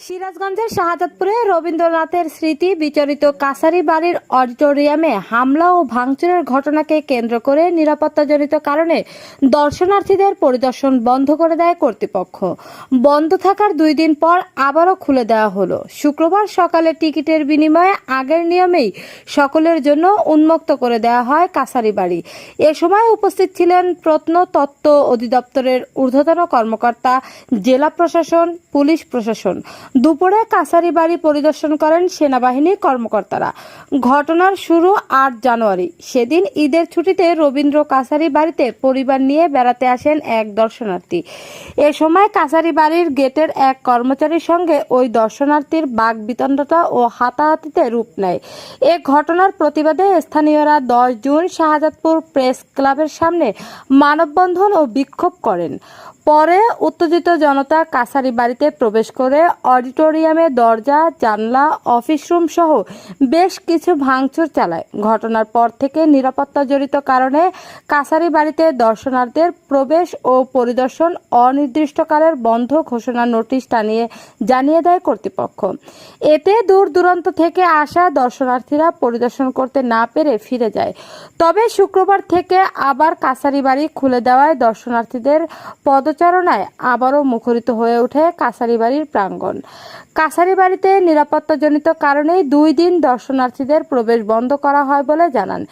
সিরাজগঞ্জের শাহজাদপুরে রবীন্দ্রনাথের স্মৃতি বিচরিত কাছারি বাড়ির অডিটোরিয়ামে হামলা ও ভাঙচুরের ঘটনাকে কেন্দ্র করে নিরাপত্তাজনিত কারণে দর্শনার্থীদের পরিদর্শন বন্ধ করে দেয় কর্তৃপক্ষ। বন্ধ থাকার দুই দিন পর আবারও খুলে দেওয়া হলো। শুক্রবার সকালে টিকিটের বিনিময়ে আগের নিয়মেই সকলের জন্য উন্মুক্ত করে দেওয়া হয় কাছারি বাড়ি। এ সময় উপস্থিত ছিলেন প্রত্নতত্ত্ব অধিদপ্তরের ঊর্ধ্বতন কর্মকর্তা, জেলা প্রশাসন, পুলিশ প্রশাসন। দুপুরে কাছারি বাড়ি পরিদর্শন করেন সেনাবাহিনীর কর্মকর্তারা। ঘটনার শুরু আট জানুয়ারি। সেদিন ঈদের ছুটিতে রবীন্দ্র কাছারি বাড়িতে পরিবার নিয়ে বেড়াতে আসেন এক দর্শনার্থী। এ সময় কাছারি বাড়ির গেটের এক কর্মচারীর সঙ্গে ওই দর্শনার্থীর বাঘ বিতণ্ডতা ও হাতাহাতিতে রূপ নেয়। এ ঘটনার প্রতিবাদে স্থানীয়রা দশ জুন শাহজাদপুর প্রেস ক্লাবের সামনে মানববন্ধন ও বিক্ষোভ করেন। পরে উত্তেজিত জনতা কাছারি বাড়িতে প্রবেশ করে অডিটোরিয়ামে দরজা, জানলা, অফিস রুম সহ বেশ কিছু ভাঙচুর চালায়। ঘটনার পর থেকে নিরাপত্তা জড়িত কারণে কাছারি বাড়িতে দর্শনার্থীদের প্রবেশ ও পরিদর্শন অনির্দিষ্টকালের বন্ধ ঘোষণা নোটিশ টানিয়ে জানিয়ে দেয় কর্তৃপক্ষ। এতে দূর দূরান্ত থেকে আসা দর্শনার্থীরা পরিদর্শন করতে না পেরে ফিরে যায়। তবে শুক্রবার থেকে আবার কাছারি বাড়ি খুলে দেওয়ায় দর্শনার্থীদের পদচারণায় আবারও মুখরিত হয়ে ওঠে কাছারি বাড়ির প্রাঙ্গণ। কাছারি বাড়িতে নিরাপত্তাজনিত কারণেই দুই দিন দর্শনার্থীদের প্রবেশ বন্ধ করা হয় বলে জানান।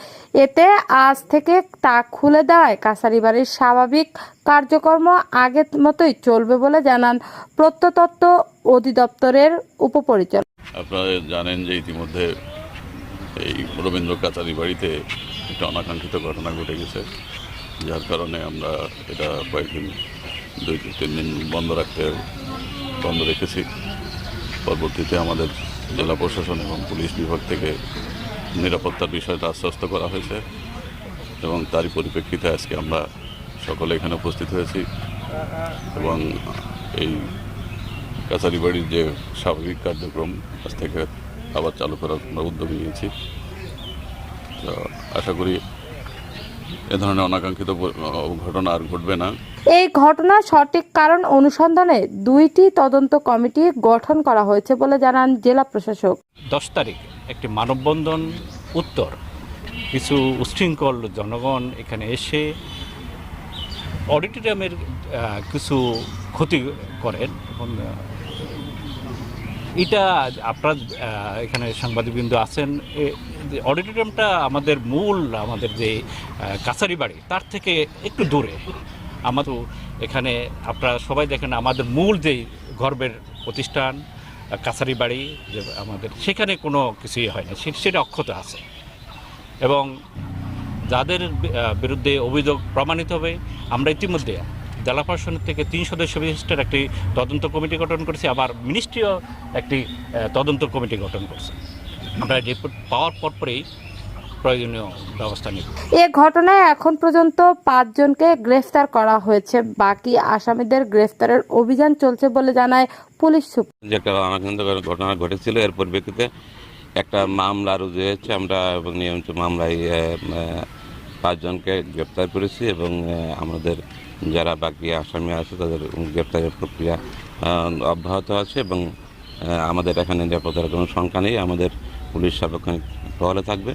এতে আজ থেকে তা খুলে দেওয়ায় কাছারি বাড়ির স্বাভাবিক কার্যক্রম আগের মতোই চলবে বলে জানান প্রত্নতত্ত্ব অধিদপ্তরের উপপরিচালক। আপনারা জানেন যে ইতিমধ্যে এই রবীন্দ্র কাচারি বাড়িতে একটা অনাকাঙ্ক্ষিত ঘটনা ঘটে গেছে, যার কারণে আমরা এটা কয়েকদিন, দুই তিন দিন বন্ধ রাখতে বন্ধ রেখেছি পরবর্তীতে আমাদের জেলা প্রশাসন এবং পুলিশ বিভাগ থেকে নিরাপত্তার বিষয়টা আশ্বস্ত করা হয়েছে এবং তারই পরিপ্রেক্ষিতে আজকে আমরা সকলে এখানে উপস্থিত হয়েছি এবং এই কাছারি বাড়ির যে স্বাভাবিক কার্যক্রম, আজ থেকে আবার চালু করার আমরা উদ্যোগ নিয়েছি। তো আশা করি এ ধরনের অনাকাঙ্ক্ষিত ঘটনা আর ঘটবে না। এই ঘটনার সঠিক কারণ অনুসন্ধানে দুইটি তদন্ত কমিটি গঠন করা হয়েছে বলে জানান জেলা প্রশাসক। দশ তারিখ একটি মানববন্ধন উত্তর। কিছু উশৃঙ্খল জনগণ এখানে এসে অডিটোরিয়ামের কিছু ক্ষতি করেন এটা আপনার এখানে সাংবাদিকবৃন্দ আছেন যে অডিটোরিয়ামটা আমাদের মূল, আমাদের যে কাছারি বাড়ি, তার থেকে একটু দূরে। আমাদের এখানে আপনারা সবাই দেখেন, আমাদের মূল যেই গর্বের প্রতিষ্ঠান কাছারি বাড়ি, যে আমাদের, সেখানে কোনো কিছুই হয় না সেটা অক্ষত আছে। এবং যাদের বিরুদ্ধে অভিযোগ প্রমাণিত হবে, আমরা ইতিমধ্যে জেলা প্রশাসনের থেকে তিন সদস্য বিশিষ্টের একটি তদন্ত কমিটি গঠন করেছি আবার মিনিস্ট্রিও একটি তদন্ত কমিটি গঠন করছে। আমরা রিপোর্ট পাওয়ার পরপরেই প্রয়োজনীয় ব্যবস্থা নিব। এ ঘটনায় এখন পর্যন্ত পাঁচজনকে গ্রেফতার করা হয়েছে। বাকি আসামিদের গ্রেফতারের অভিযান চলছে বলে জানায় পুলিশ সুপার যে একটা ঘটনা ঘটেছিল এর পরিপ্রেক্ষিতে একটা মামলা রুজু হয়েছে। আমরা এবং নিয়মিত মামলায় পাঁচজনকে গ্রেপ্তার করেছি এবং আমাদের যারা বাকি আসামি আছে, তাদের গ্রেপ্তারের প্রক্রিয়া অব্যাহত আছে এবং আমাদের এখানে নিরাপত্তার কোনো শঙ্কা নেই। আমাদের পুলিশ সার্বক্ষণিক টহলে থাকবে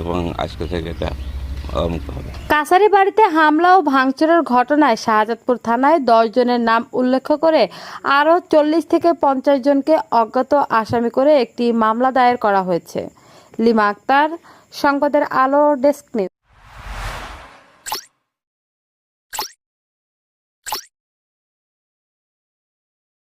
এবং আজকে থেকে এটা কাছারি বাড়িতে হামলা ও ভাঙচুরের ঘটনায় শাহজাদপুর থানায় দশ জনের নাম উল্লেখ করে আরও চল্লিশ থেকে পঞ্চাশ জনকে অজ্ঞাত আসামি করে একটি মামলা দায়ের করা হয়েছে। লিমা আক্তার, সংবাদের আলো ডেস্ক নিউজ।